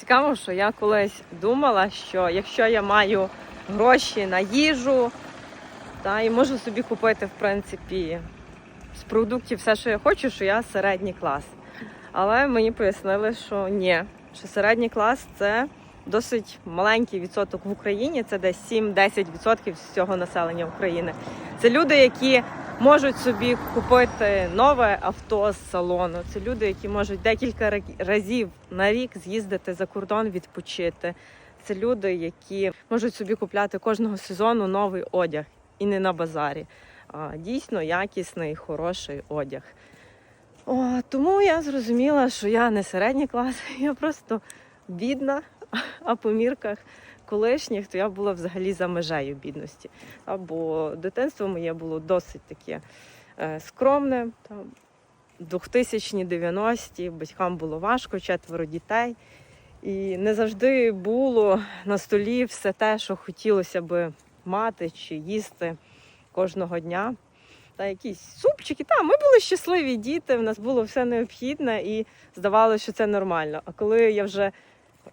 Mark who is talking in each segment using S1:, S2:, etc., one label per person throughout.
S1: Цікаво, що я колись думала, що якщо я маю гроші на їжу, та і можу собі купити, в принципі, з продуктів все, що я хочу, що я середній клас. Але мені пояснили, що ні, що середній клас це досить маленький відсоток в Україні, це десь 7-10% всього населення України. Це люди, які можуть собі купити нове авто з салону. Це люди, які можуть декілька разів на рік з'їздити за кордон, відпочити. Це люди, які можуть собі купляти кожного сезону новий одяг і не на базарі. А дійсно якісний, хороший одяг. О, тому я зрозуміла, що я не середній клас, я просто бідна, а по мірках колишніх, то я була взагалі за межею бідності. Або дитинство моє було досить таке е, скромне. Там, 2000-ні, 90-ті, батькам було важко, четверо дітей. І не завжди було на столі все те, що хотілося би мати чи їсти кожного дня. Та якісь супчики. Та, ми були щасливі діти, в нас було все необхідне і здавалося, що це нормально. А коли я вже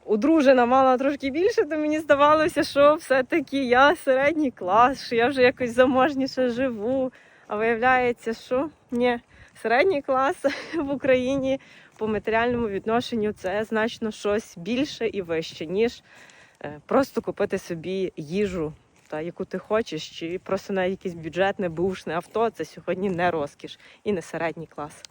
S1: одружена мала трошки більше, то мені здавалося, що все-таки я середній клас, що я вже якось заможніше живу. А виявляється, що ні, середній клас в Україні по матеріальному відношенню це значно щось більше і вище, ніж е, просто купити собі їжу, та, яку ти хочеш, чи просто навіть якесь бюджетне бушне авто. Це сьогодні не розкіш і не середній клас.